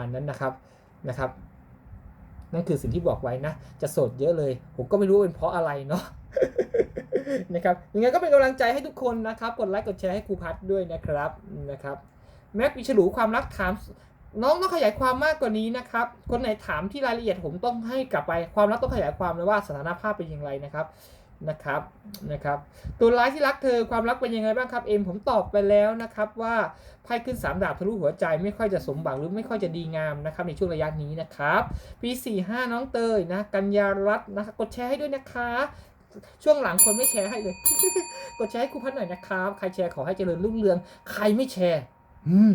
อันนั้นนะครับนะครับ นั่นคือสิ่งที่บอกไว้นะ จะโสดเยอะเลย ผมก็ไม่รู้เป็นเพราะอะไรเนาะนะครับยังไงก็เป็นกำลังใจให้ทุกคนนะครับ กดไลค์กดแชร์ให้ครูพัดด้วยนะครับนะครับแม็กวิฉลูความรักถามน้องต้องขยายความมากกว่านี้นะครับ คนไหนถามที่รายละเอียดผมต้องให้กลับไป ความรักต้องขยายความเลยว่าสถานภาพเป็นอย่างไรนะครับ นะครับนะครับตัวร้ายที่รักเธอความรักเป็นยังไงบ้างครับเอ็มผมตอบไปแล้วนะครับว่าไพ่ขึ้น 3 ดาบทะลุหัวใจไม่ค่อยจะสมหวังหรือไม่ค่อยจะดีงามนะครับในช่วงระยะนี้นะครับปี45 น้องเตยนะกัญญารัตน์นะครับกดแชร์ให้ด้วยนะคะ ช่วงหลังคนไม่แชร์ให้เลย กดแชร์ให้ครูพัดหน่อยนะครับใครแชร์ขอให้เจริญรุ่งเรืองใครไม่แชร์ อืม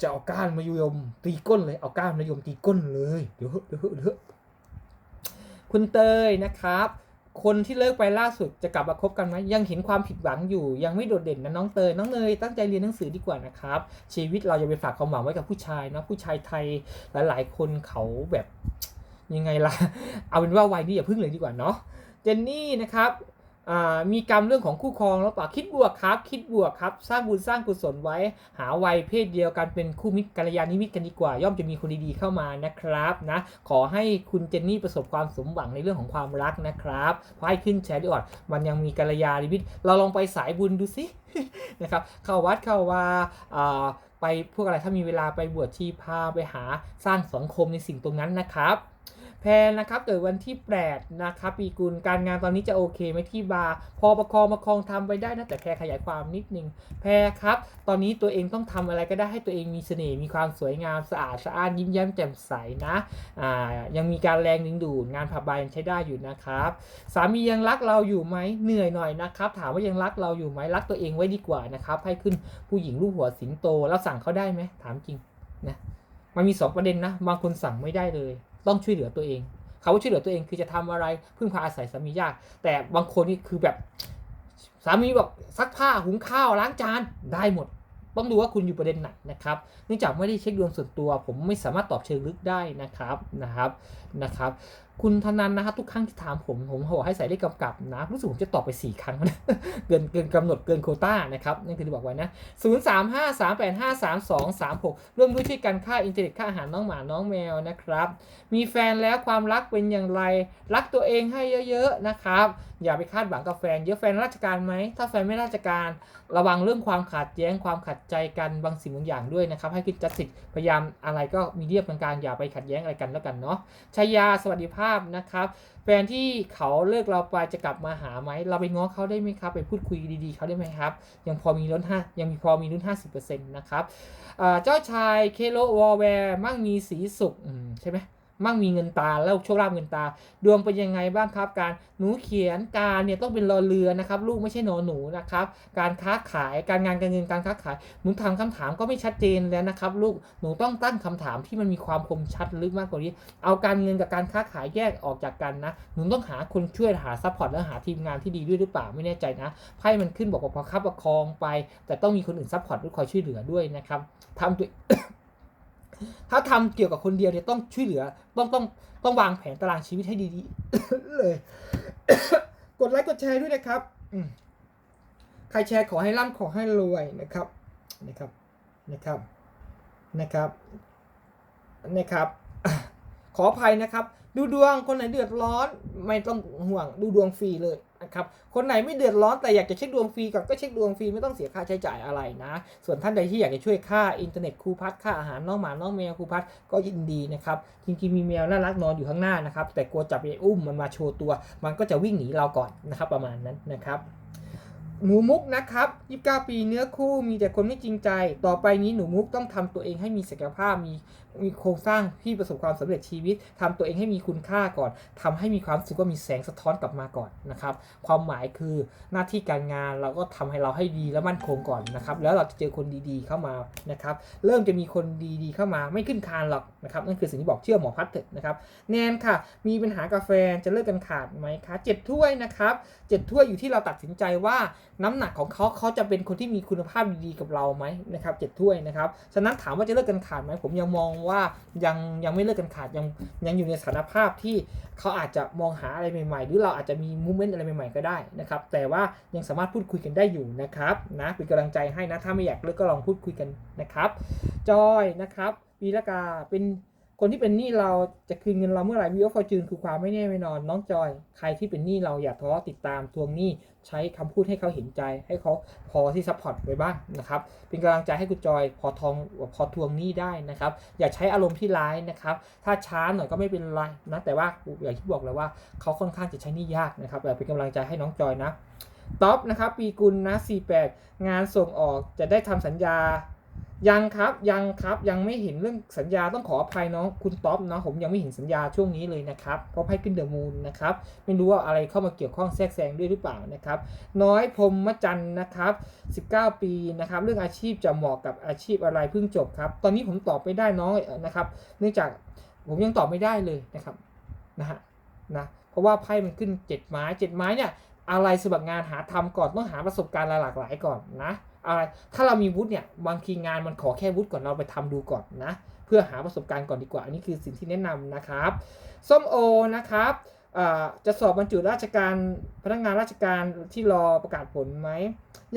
จะเอาก้านมายมตีก้นเลยเอาก้านมายมตีก้นเลยเดี๋ยวเหอะเดี๋ยวเหอะเดี๋ยวเหอะคุณเตยนะครับ คนที่เลิกไปล่าสุดจะกลับมาคบกันไหมยังเห็นความผิดหวังอยู่ ยังไม่โดดเด่นนะน้องเตยน้องเนยตั้งใจเรียนหนังสือดีกว่านะครับ ชีวิตเราอย่าไปฝากความหวังไว้กับผู้ชายนะผู้ชายไทยหลาย ๆ คนเขาแบบยังไงล่ะ เอาเป็นว่าวัยนี้อย่าพึ่งเลยดีกว่าเนาะเจนนี่นะครับ มีกรรมเรื่องของคู่ครองแล้วเปล่าคิดบวกครับ คิดบวกครับ สร้างบุญสร้างกุศลไว้ หาวัยเพศเดียวกันเป็นคู่มิตรกัลยาณมิตรกันดีกว่า ย่อมจะมีคนดีๆเข้ามานะครับนะขอให้คุณเจนนี่ประสบความสมหวังในเรื่องของความรักนะครับเพาะให้ขึ้นแชร์ด้วยก่อนมันยังมีกัลยาณมิตรเราลองไปสายบุญดูสินะครับเข้าวัดเข้าว่าไปพวกอะไรถ้ามีเวลาไปบวชชีพาไปหาสร้างสังคมในสิ่งตรงนั้นนะครับ แพรนะครับเกิดวันที่ 8 นะครับปีกุลการงานตอนนี้จะโอเคไหมที่บาร์พอประคองประคองทำไปได้นะแต่แพรขยายความนิดนึงแพรครับ ตอนนี้ตัวเองต้องทำอะไรก็ได้ให้ตัวเองมีเสน่ห์มีความสวยงามสะอาดสะอ้านยิ้มแย้มแจ่มใสนะอ่ายังมีการแรงดึงดูดงานผับบาร์ยังใช้ได้อยู่นะครับ สามียังรักเราอยู่ไหมเหนื่อยหน่อยนะครับ ถามว่ายังรักเราอยู่ไหมรักตัวเองไว้ดีกว่านะครับให้ขึ้นผู้หญิงรูปหัวสิงโตแล้วสั่งเขาได้ไหมถามจริงนะมันมีสองประเด็นนะบางคนสั่งไม่ได้เลย ต้องช่วยเหลือตัวเองเขาว่าช่วยเหลือตัวเองคือจะทำอะไรพึ่งพาอาศัยสามียาก แต่บางคนนี่คือแบบสามีบอกซักผ้าหุงข้าวล้างจานได้หมด ต้องดูว่าคุณอยู่ประเด็นไหนนะครับเนื่องจากไม่ได้เช็คดวงส่วนตัว ผมไม่สามารถตอบเชิงลึกได้นะครับนะครับ นะครับ คุณธนันนะครับทุกครั้งที่ถามผมผมบอกให้ใส่เลขกำกับนะรู้สึกผมจะตอบไป 4 ครั้งนะเกินเกินกำหนดเกินโคต้านะครับนั่นคือที่บอกไว้นะ0 3 5 3 8 5 3 2 3 6ร่วมด้วยช่วยกันค่าอินเทอร์เน็ตค่าอาหารน้องหมาน้องแมวนะครับ มีแฟนแล้วความรักเป็นอย่างไร รักตัวเองให้เยอะๆนะครับอย่าไปคาดหวังกับแฟนเยอะแฟนราชการไหมถ้าแฟนไม่ราชการ ระวังเรื่องความขัดแย้งความขัดใจกันบางสิ่งบางอย่างด้วยนะครับให้คิดจัดสิทธิ์พยายามอะไรก็มีเรียบกลางๆอย่าไปขัดแย้งอะไรกันแล้วกันเนาะใชายาสวัสดิภาพนะครับ แฟนที่เขาเลิกเราไปจะกลับมาหาไหม เราไปง้อเขาได้ไหมครับ ไปพูดคุยดีๆเขาได้ไหมครับ ยังพอมีลุ้นห้ายังมีพอมีลุ้น50%นะครับเจ้าชายเคโลวอลแวร์มั่งมีสีสุขใช่ไหม มั่งมีเงินตาแล้วโชคลาภเงินตา ดวงเป็นยังไงบ้างครับ การหนูเขียนการเนี่ยต้องเป็นรอเรือนะครับ ลูกไม่ใช่หนอหนูนะครับ การค้าขายการงานการเงินการค้าขายหนูทำคำถามก็ไม่ชัดเจนแล้วนะครับ ลูกหนูต้องตั้งคำถามที่มันมีความคมชัดลึกมากกว่านี้ เอาการเงินกับการค้าขายแยกออกจากกันนะหนูต้องหาคนช่วยหาซัพพอร์ตและหาทีมงานที่ดีด้วยหรือเปล่าไม่แน่ใจนะไพ่มันขึ้นบอกว่าพอคับประคองไป แต่ต้องมีคนอื่นซัพพอร์ตหรือคอยช่วยเหลือด้วยนะครับทำตัว ถ้าทำเกี่ยวกับคนเดียวเนี่ยต้องช่วยเหลือ ต้องต้องต้องวางแผนตารางชีวิตให้ดีๆเลย กดไลค์กดแชร์ด้วยนะครับใครแชร์ขอให้ร่ำขอให้รวยนะครับ นะครับ นะครับ นะครับ นะครับ ขออภัยนะครับ ดูดวงคนไหนเดือดร้อน ไม่ต้องห่วง ดูดวงฟรีเลย ครับ คนไหนไม่เดือดร้อนแต่อยากจะเช็คดวงฟรีก่อนก็เช็คดวงฟรีไม่ต้องเสียค่าใช้จ่ายอะไรนะ ส่วนท่านใดที่อยากจะช่วยค่าอินเทอร์เน็ตครูพัดค่าอาหารน้องหมาน้องแมวครูพัดก็ยินดีนะครับ จริงๆมีแมวน่ารักนอนอยู่ข้างหน้านะครับ แต่กลัวจับไปอุ้มมันมาโชว์ตัว มันก็จะวิ่งหนีเราก่อนนะครับ ประมาณนั้นนะครับหนูมุกนะครับ 29 ปีเนื้อคู่มีแต่คนไม่จริงใจ ต่อไปนี้หนูมุกต้องทำตัวเองให้มีศักยภาพมีมีโครงสร้างที่ประสบความสำเร็จชีวิตทำตัวเองให้มีคุณค่าก่อนทำให้มีความรู้สึกว่ามีแสงสะท้อนกลับมาก่อนนะครับ ความหมายคือหน้าที่การงานเราก็ทำให้เราให้ดีและมั่นคงก่อนนะครับ แล้วเราจะเจอคนดีๆเข้ามานะครับ เริ่มจะมีคนดีๆเข้ามาไม่ขึ้นคานหรอกนะครับนั่นคือสิ่งที่บอกเชื่อหมอพัดเถอะนะครับ แนนค่ะ มีปัญหากาแฟจะเลิกกันขาดไหมคะเจ็ดถ้วยนะครับเจ็ดถ้วยอยู่ที่เราตัดสินใจว่าน้ำหนักของเขาเขาจะเป็นคนที่มีคุณภาพดีๆกับเราไหมนะครับเจ็ดถ้วยนะครับฉะนั้นถามว่าจะเลิกกันขาดไหมผมยังมองว่ายังยังไม่เลิกกันขาดยังยังอยู่ในสถานภาพที่เขาอาจจะมองหาอะไรใหม่ๆ หรือเราอาจจะมีมูเมนต์อะไรใหม่ๆก็ได้นะครับ แต่ว่ายังสามารถพูดคุยกันได้อยู่นะครับนะเป็นกำลังใจให้นะถ้าไม่อยากเลิกก็ลองพูดคุยกันนะครับ จอยนะครับปีละกาเป็น คนที่เป็นหนี้เราจะคืนเงินเราเมื่อไหร่วิวฟอร์จูนคือความไม่แน่ไม่นอน น้องจอย ใครที่เป็นหนี้เราอย่าท้อติดตามทวงหนี้ใช้คำพูดให้เขาเห็นใจ ให้เขาพอที่ซัพพอร์ตไว้บ้างนะครับ เป็นกำลังใจให้คุณจอยพอทองพอทวงหนี้ได้นะครับ อย่าใช้อารมณ์ที่ร้ายนะครับ ถ้าช้าหน่อยก็ไม่เป็นไรนะแต่ว่าอย่างที่บอกเลยว่าเขาค่อนข้างจะใช้หนี้ยากนะครับแต่เป็นกำลังใจให้น้องจอยนะท็อปนะครับปีกุลนะ48 งานส่งออกจะได้ทำสัญญา ยังครับยังครับยังไม่เห็นเรื่องสัญญาต้องขออภัยน้องคุณต๊อปเนาะผมยังไม่เห็นสัญญาช่วงนี้เลยนะครับเพราะไพ่ขึ้นเดอะมูนนะครับไม่รู้ว่าอะไรเข้ามาเกี่ยวข้องแทรกแซงด้วยหรือเปล่านะครับ น้อยพรหมจันทร์นะครับ 19 ปีนะครับ เรื่องอาชีพจะเหมาะกับอาชีพอะไรเพิ่งจบครับ ตอนนี้ผมตอบไม่ได้น้องนะครับ เนื่องจากผมยังตอบไม่ได้เลยนะครับนะฮะนะเพราะว่าไพ่มันขึ้น 7 ไม้ 7 ไม้เนี่ยอะไรสมัครงานหาทำก่อนต้องหาประสบการณ์หลากหลายก่อนนะ อะไร ถ้าเรามีวุฒิเนี่ยบางทีงานมันขอแค่วุฒิก่อนเราไปทำดูก่อนนะ เพื่อหาประสบการณ์ก่อนดีกว่า อันนี้คือสิ่งที่แนะนำนะครับ ส้มโอนะครับจะสอบบรรจุราชการพนักงานราชการที่รอประกาศผลไหม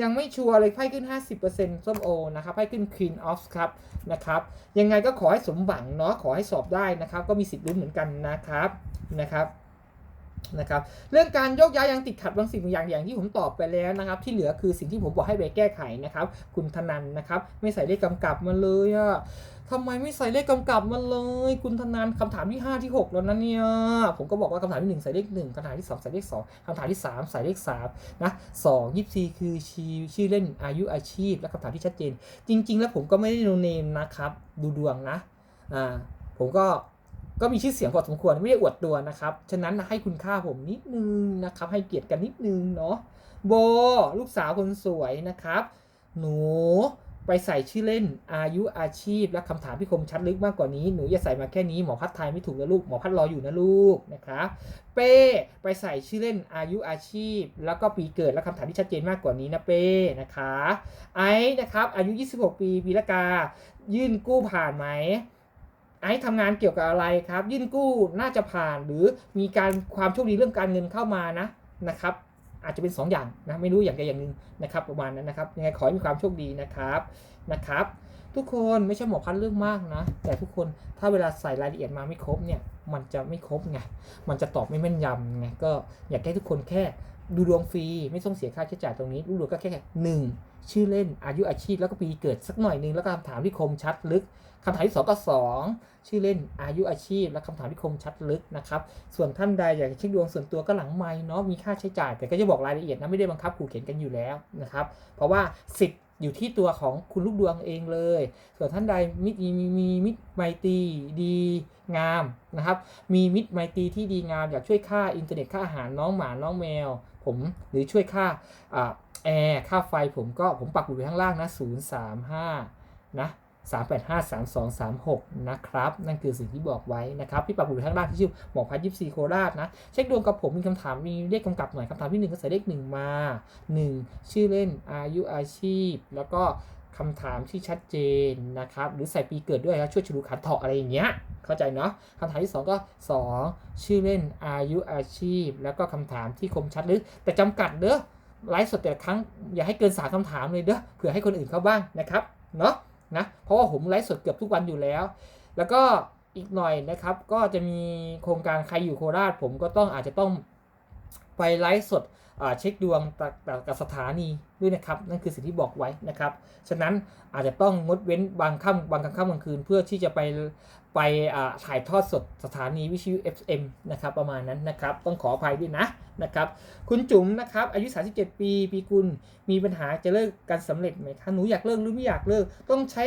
ยังไม่ชัวร์เลยไพ่ขึ้น 50%ส้มโอนะครับไพ่ขึ้น Queen of ครับนะครับ ยังไงก็ขอให้สมหวังเนาะขอให้สอบได้นะครับ ก็มีสิทธิ์ลุ้นเหมือนกันนะครับนะครับ นะครับเรื่องการโยกย้ายยังติดขัดบางสิ่งบางอย่างอย่างที่ผมตอบไปแล้วนะครับ ที่เหลือคือสิ่งที่ผมบอกให้ไปแก้ไขนะครับ คุณธนันนะครับ ไม่ใส่เลขกำกับมาเลยอะทำไมไม่ใส่เลขกำกับมาเลย คุณธนันคำถามที่ 5 ที่ 6 แล้วนะเนี่ย ผมก็บอกว่าคำถามที่ 1 ใส่เลข1คำถามที่ 2 ใส่เลข2คำถามที่ 3 ใส่เลข3นะสองยี่สี่คือชื่อชื่อเล่นอายุอาชีพ และคำถามที่ชัดเจน จริง ๆ แล้วผมก็ไม่ได้โนเนมนะครับ ดูดวงนะอ่าผมก็ ก็มีชื่อเสียงพอสมควรไม่ได้อวดตัวนะครับ ฉะนั้นให้คุณค่าผมนิดนึงนะครับ ให้เกียรติกันนิดนึงเนาะโบลูกสาวคนสวยนะครับ หนูไปใส่ชื่อเล่นอายุอาชีพ และคำถามที่คมชัดลึกมากกว่านี้หนูอย่าใส่มาแค่นี้หมอพัดไทยไม่ถูกนะลูกหมอพัดรออยู่นะลูกนะครับเป้ไปใส่ชื่อเล่นอายุอาชีพ แล้วก็ปีเกิดและคำถามที่ชัดเจนมากกว่านี้นะเป้นะคะไอ้นะครับอายุ 26 ปีปีละกา ยื่นกู้ผ่านไหม ไอ้ทำงานเกี่ยวกับอะไรครับ ยื่นกู้น่าจะผ่านหรือมีการความโชคดีเรื่องการเงินเข้ามานะนะครับ อาจจะเป็น 2 อย่างนะไม่รู้อย่างใดอย่างหนึ่งนะครับประมาณนั้นนะครับยังไงขอให้มีความโชคดีนะครับนะครับ ทุกคนไม่ใช่หมอพันเรื่องมากนะ แต่ทุกคนถ้าเวลาใส่รายละเอียดมาไม่ครบเนี่ยมันจะไม่ครบไงมันจะตอบไม่แม่นยำไงก็อยากให้ทุกคนแค่ ดูดวงฟรีไม่ต้องเสียค่าใช้จ่ายตรงนี้ดูดวงก็แค่หนึ่งชื่อเล่นอายุอาชีพแล้วก็ปีเกิดสักหน่อยหนึงแล้วก็คำถามที่คมชัดลึกคำถามที่สองก็สองชื่อเล่นอายุอาชีพ และคำถามที่คมชัดลึกนะครับ ส่วนท่านใดอยากจะเช็คดวงส่วนตัวก็หลังไม่เนาะมีค่าใช้จ่าย แต่ก็จะบอกรายละเอียดนะไม่ได้บังคับขู่เข็นกันอยู่แล้วนะครับ เพราะว่าสิทธิ์อยู่ที่ตัวของคุณลูกดวงเองเลย ส่วนท่านใดมิตรมีมีมิตรไมตรีดีงามนะครับ มีมิตรไมตรีที่ดีงามอยากช่วยค่าอินเทอร์เน็ตค่าอาหารน้องหมาน้องแมว ผมหรือช่วยค่าอแอร์ค่าไฟผมก็ผมปักหมุดไว้ข้างล่างนะ 035 นะ3853236 นะครับ นั่นคือสิ่งที่บอกไว้นะครับ พี่ปักหมุดข้างล่างที่ชื่อหมอพัดยิปซีโคราชนะ เช็คดวงกับผมมีคำถามมีเลขกำกับหน่อยคำถามที่ 1 ก็ใส่เลข 1 มา 1 ชื่อเล่นอายุอาชีพ แล้วก็ คำถามที่ชัดเจนนะครับ หรือใส่ปีเกิดด้วยนะช่วยฉลุขันเถาะอะไรอย่างเงี้ย เข้าใจเนาะคำถามที่ 2 ก็ 2 ชื่อเล่นอายุอาชีพ แล้วก็คำถามที่คมชัดหรือ แต่จำกัดเด้อไลฟ์สดแต่ละครั้งอย่าให้เกินสามคำถามเลยเด้อเผื่อให้คนอื่นเข้าบ้างนะครับเนาะนะเพราะว่าผมไลฟ์สดเกือบทุกวันอยู่แล้ว แล้วก็อีกหน่อยนะครับ ก็จะมีโครงการใครอยู่โคราช ผมก็ต้องอาจจะต้องไปไลฟ์สด เช็คดวงกับกับสถานีด้วยนะครับนั่นคือสิ่งที่บอกไว้นะครับ ฉะนั้นอาจจะต้องงดเว้นบางค่ำบางกลางค่ำกลางคืน เพื่อที่จะไปไปถ่ายทอดสดสถานีวิทยุ FM นะครับประมาณนั้นนะครับต้องขออภัยด้วยนะนะครับคุณจุ๋มนะครับอายุ 37 ปีปีกุลมีปัญหาจะเลิกกันสำเร็จไหมคะหนูอยากเลิกหรือไม่อยากเลิกต้องใช้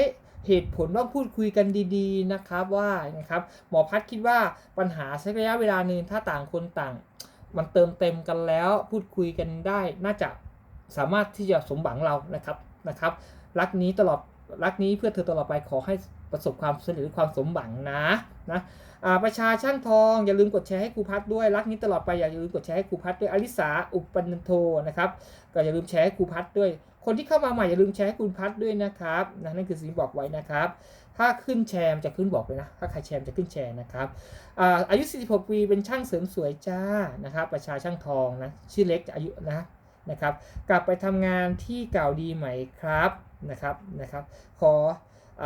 เหตุผลต้องพูดคุยกันดีๆนะครับว่านะครับหมอพัดคิดว่าปัญหาใช้ระยะเวลาหนึ่งถ้าต่างคนต่าง มันเติมเต็มกันแล้วพูดคุยกันได้ น่าจะสามารถที่จะสมหวังเรานะครับนะครับ รักนี้ตลอดรักนี้เพื่อเธอตลอดไปขอให้ประสบความสำเร็จหรือความสมหวังนะนะประชาช่างทองอย่าลืมกดแชร์ให้ครูพัดด้วย รักนี้ตลอดไปอย่าลืมกดแชร์ให้ครูพัดด้วยอลิสาอุปปันโทนะครับ ก็อย่าลืมแชร์ให้ครูพัดด้วย คนที่เข้ามาใหม่อย่าลืมแชร์ให้คุณพัดด้วยนะครับนะนั่นคือสิ่งบอกไว้นะครับ ถ้าขึ้นแชร์จะขึ้นบอกเลยนะ ถ้าใครแชร์จะขึ้นแชร์นะครับอาอายุ 46 ปีเป็นช่างเสริมสวยจ้านะครับ ประชาช่างทองนะชื่อเล็กอายุนะนะครับ กลับไปทำงานที่เก่าดีไหมครับนะครับนะครับ ขออ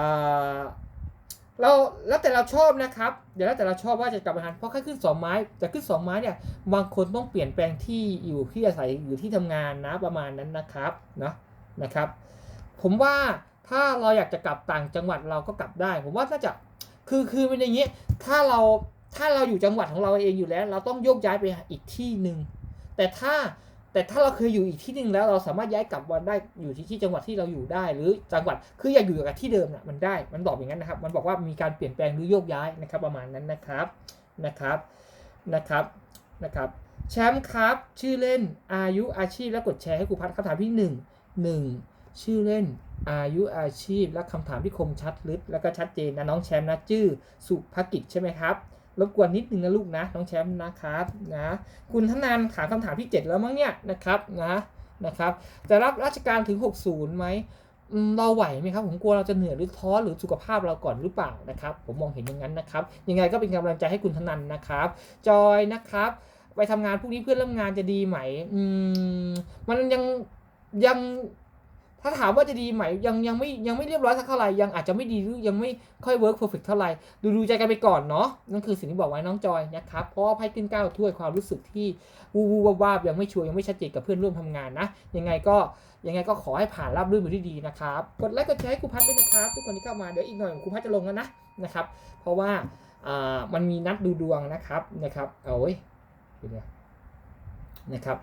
เราแล้วแต่เราชอบนะครับ เดี๋ยวแล้วแต่เราชอบว่าจะกลับมาทานเพราะแค่ขึ้นสองไม้แต่ขึ้นสองไม้เนี่ยบางคนต้องเปลี่ยนแปลงที่อยู่ที่อาศัยอยู่ที่ทำงานนะประมาณนั้นนะครับเนาะนะครับ ผมว่าถ้าเราอยากจะกลับต่างจังหวัดเราก็กลับได้ ผมว่าถ้าจะคือคือเป็นอย่างนี้ถ้าเราถ้าเราอยู่จังหวัดของเราเองอยู่แล้ว เราต้องโยกย้ายไปอีกที่หนึ่งแต่ถ้า แต่ถ้าเราเคยอยู่อีกที่หนึ่งแล้วเราสามารถย้ายกลับวันได้อยู่ที่ที่จังหวัดที่เราอยู่ได้ หรือจังหวัดคืออยากอยู่กับที่เดิมน่ะมันได้มันบอกอย่างนั้นนะครับ มันบอกว่ามีการเปลี่ยนแปลงหรือโยกย้ายนะครับ ประมาณนั้นนะครับนะครับนะครับนะครับแชมป์ครับ ชื่อเล่นอายุอาชีพและกดแชร์ให้ครูพัดคำถามที่หนึ่งหนึ่งชื่อเล่นอายุอาชีพและคำถามที่คมชัดลึกแล้วก็ชัดเจนนะน้องแชมป์นะชื่อสุภกิจใช่ไหมครับ รบกวนนิดนึงนะลูกนะน้องแชมป์นะครับนะคุณธนานถามคำถามที่ 7 แล้วมั้งเนี่ยนะครับนะนะครับจะรับราชการถึง 60ไหมอืมเราไหวไหมครับ ผมกลัวเราจะเหนื่อยหรือท้อหรือสุขภาพเราก่อนหรือเปล่านะครับ ผมมองเห็นอย่างนั้นนะครับ ยังไงก็เป็นกำลังใจให้คุณธนันนะครับ จอยนะครับ ไปทำงานพวกนี้เพื่อนร่วมงานจะดีไหม อืมมันยังยัง ถ้าถามว่าจะดีไหมยังยังไม่ยังไม่เรียบร้อยสักเท่าไหร่ยังอาจจะไม่ดีหรือยังไม่ค่อยเวิร์กเพอร์เฟกเท่าไหร่ดูดูใจกันไปก่อนเนาะนั่นคือสิ่งที่บอกไว้น้องจอยนะครับเพราะว่าไพ่ขึ้นเก้าถ้วยความรู้สึกที่วูวูวาบวาบยังไม่ชัวร์ยังไม่ชัดเจนกับเพื่อนร่วมทำงานนะยังไงก็ยังไงก็ขอให้ผ่านราบรื่นไปด้วยดีนะครับกดไลค์กดแชร์ให้ครูพัดด้วยนะครับ ทุกคนที่เข้ามาเดี๋ยวอีกหน่อยครูพัดจะลงแล้วนะนะครับเพราะว่าอ่ามันมีนัดดูดวงนะครับนะครับเอาไว้เดี๋ยวนะครับ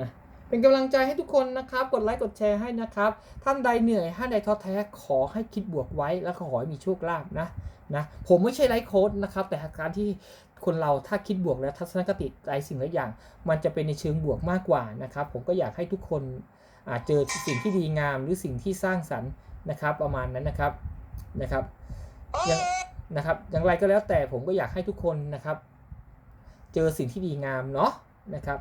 นะ เป็นกำลังใจให้ทุกคนนะครับ กดไลค์กดแชร์ให้นะครับ ท่านใดเหนื่อยท่านใดท้อแท้ขอให้คิดบวกไว้แล้วขอให้มีโชคลาภนะนะผมไม่ใช่ไลฟ์โค้ดนะครับ แต่การที่คนเราถ้าคิดบวกแล้วทัศนคติหลายสิ่งหลายอย่าง มันจะเป็นในเชิงบวกมากกว่านะครับ ผมก็อยากให้ทุกคนอ่าเจอสิ่งที่ดีงาม หรือสิ่งที่สร้างสรรค์นะครับ ประมาณนั้นนะครับนะครับยังนะครับอย่างไรก็แล้วแต่ผมก็อยากให้ทุกคนนะครับ เจอสิ่งที่ดีงามเนาะนะครับ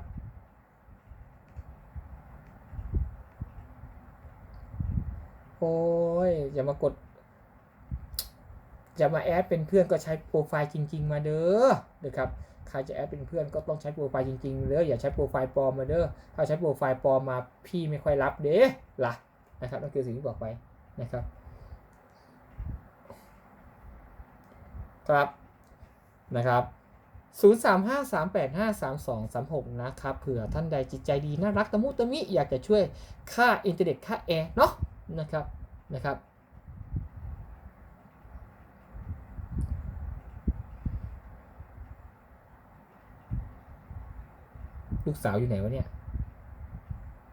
โอ้ยอย่ามากดจะมาแอดเป็นเพื่อนก็ใช้โปรไฟล์จริง ๆ มาเด้อนะครับใครจะแอดเป็นเพื่อนก็ต้องใช้โปรไฟล์จริงๆเด้ออย่าใช้โปรไฟล์ปลอมมาเด้อถ้าใช้โปรไฟล์ปลอมมาพี่ไม่ค่อยรับเด้ล่ะนะครับนั่นคือสิ่งที่บอกไปนะครับครับนะครับ 0353853236 นะครับ เผื่อท่านใดจิตใจดี น่ารักตะมุตะมิ อยากจะช่วยค่าอินเทอร์เน็ตค่าแอร์เนาะ นะครับนะครับลูกสาวอยู่ไหนวะเนี่ย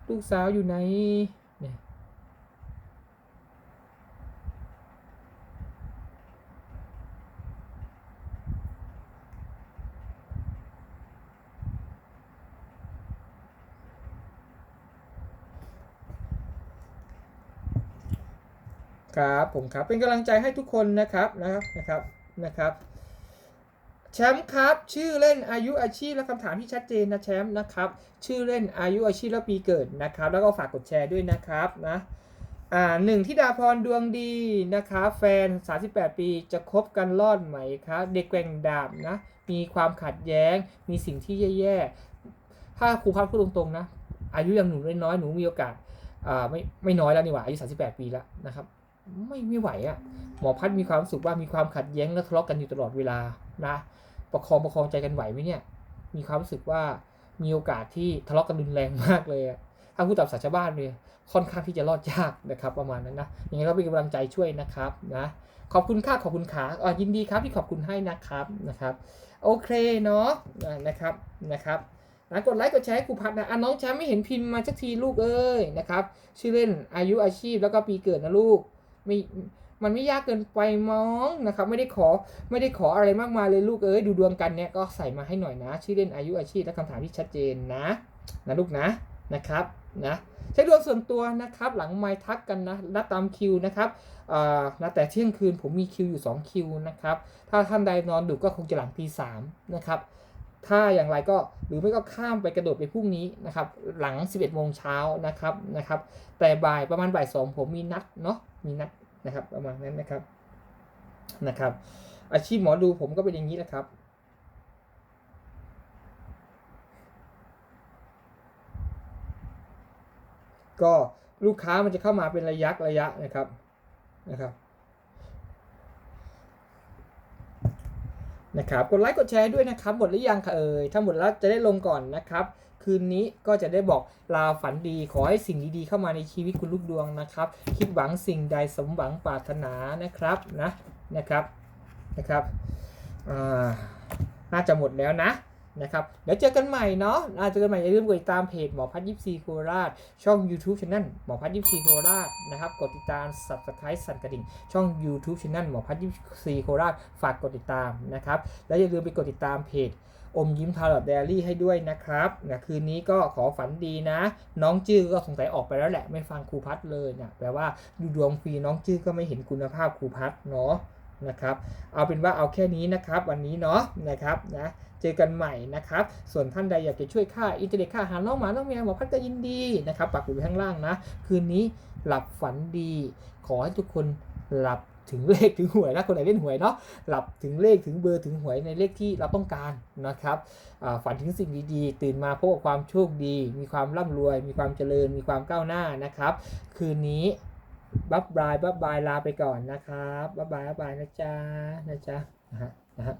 ลูกสาวอยู่ไหนเนี่ยครับ ผมครับ เป็นกำลังใจให้ทุกคนนะครับนะครับนะครับนะครับ แชมป์ครับ ชื่อเล่นอายุอาชีพและคำถามที่ชัดเจนนะแชมป์นะครับ ชื่อเล่นอายุอาชีพและปีเกิดนะครับ แล้วก็ฝากกดแชร์ด้วยนะครับนะอ่าหนึ่งที่ดาพรดวงดีนะครับแฟน 38 ปีจะคบกันรอดไหมครับเด็กแกว่งดาบนะ มีความขัดแย้ง มีสิ่งที่แย่ๆ ถ้าครูพัดพูดตรงๆนะ อายุยังหนูน้อยหนูมีโอกาสอ่าไม่ไม่น้อยแล้วนี่หว่าอายุ 38 ปีแล้วนะครับ ไม่ไม่ไหวอะ่ะหมอพัดมีความรู้สึกว่ามีความขัดแย้งและทะเลาะกันอยู่ตลอดเวลานะประคองประคองใจกันไหวไหมเนี่ย มีความรู้สึกว่ามีโอกาสที่ทะเลาะกันรุนแรงมากเลยถ้าพูดตามสาชาวบ้านเนี่ยค่อนข้างที่จะรอดยากนะครับ ประมาณนั้นนะยังไงก็เป็นกำลังใจช่วยนะครับนะขอบคุณค่าขอบคุณขาอ่ายินดีครับที่ขอบคุณให้นะครับนะครับโอเคเนาะนะครับนะครับนะกดไลค์กดแชร์ให้ครูพัดนะอะน้องแชมป์ไม่เห็นพิมพ์มาสักทีลูกเอ้ยนะครับชื่อเล่นอายุอาชีพแล้วก็ปีเกิดนะลูก ไม่มันไม่ยากเกินไปมั้งนะครับไม่ได้ขอไม่ได้ขออะไรมากมายเลยลูกเอ้ยดูดวงกันเนี่ยก็ใส่มาให้หน่อยนะ ชื่อเล่นอายุอาชีพและคำถามที่ชัดเจนนะนะลูกนะนะครับนะใช้ดวงส่วนตัวนะครับ หลังไม้ทักกันนะนัดตามคิวนะครับอ่านะแต่เที่ยงคืนผมมีคิวอยู่ 2 คิวนะครับ ถ้าท่านใดนอนดึกก็คงจะหลังตีสามนะครับ ถ้าอย่างไรก็หรือไม่ก็ข้ามไปกระโดดไปพรุ่งนี้นะครับ หลัง 11โมงเช้านะครับนะครับ แต่บ่ายประมาณบ่ายสองผมมีนัดเนาะมีนัดนะครับประมาณนั้นนะครับนะครับ อาชีพหมอดูผมก็เป็นอย่างนี้แหละครับก็ลูกค้ามันจะเข้ามาเป็นระยะระยะนะครับนะครับ นะครับกดไลค์กดแชร์ด้วยนะครับหมดหรือยังคะเอ่ยถ้าหมดแล้วจะได้ลงก่อนนะครับ คืนนี้ก็จะได้บอกลาฝันดี ขอให้สิ่งดีๆเข้ามาในชีวิตคุณลูกดวงนะครับ คิดหวังสิ่งใดสมหวังปรารถนานะครับนะนะครับนะครับน่าจะหมดแล้วนะ นะครับเดี๋ยวเจอกันใหม่เนาะอาเจอกันใหม่อย่าลืมกดติดตามเพจหมอพัดยิปซีโคราช ช่อง YouTube Channel หมอพัดยิปซีโคราชนะครับ กดติดตาม Subscribe สั่นกระดิ่ง ช่อง YouTube Channel หมอพัดยิปซีโคราช ฝากกดติดตามนะครับ แล้วอย่าลืมไปกดติดตามเพจอมยิ้มทาร์ลอตเดลี่ให้ด้วยนะครับนะคืนนี้ก็ขอฝันดีนะ น้องจื้อก็สงสัยออกไปแล้วแหละ ไม่ฟังครูพัดเลยนะแปลว่าดูดวงฟรีน้องจื้อก็ไม่เห็นคุณภาพครูพัดเนาะนะครับ เอาเป็นว่าเอาแค่นี้นะครับ วันนี้เนาะนะครับนะ เจอกันใหม่นะครับ ส่วนท่านใดอยากจะช่วยค่าอินเทอร์เน็ตค่าอาหารน้องหมาน้องแมวหมอพัดก็ยินดีนะครับปักหมุดไว้ข้างล่างนะ คืนนี้หลับฝันดี ขอให้ทุกคนหลับถึงเลขถึงหวยนะคนไหนเล่นหวยเนาะหลับถึงเลขถึงเบอร์ถึงหวยในเลขที่เราต้องการนะครับฝันถึงสิ่งดีๆ ตื่นมาพบกับความโชคดี มีความร่ำรวย มีความเจริญ มีความก้าวหน้านะครับ คืนนี้บับบายบับบายลาไปก่อนนะครับบับบายบับบายนะจ๊ะนะจ๊ะนะฮะนะฮะ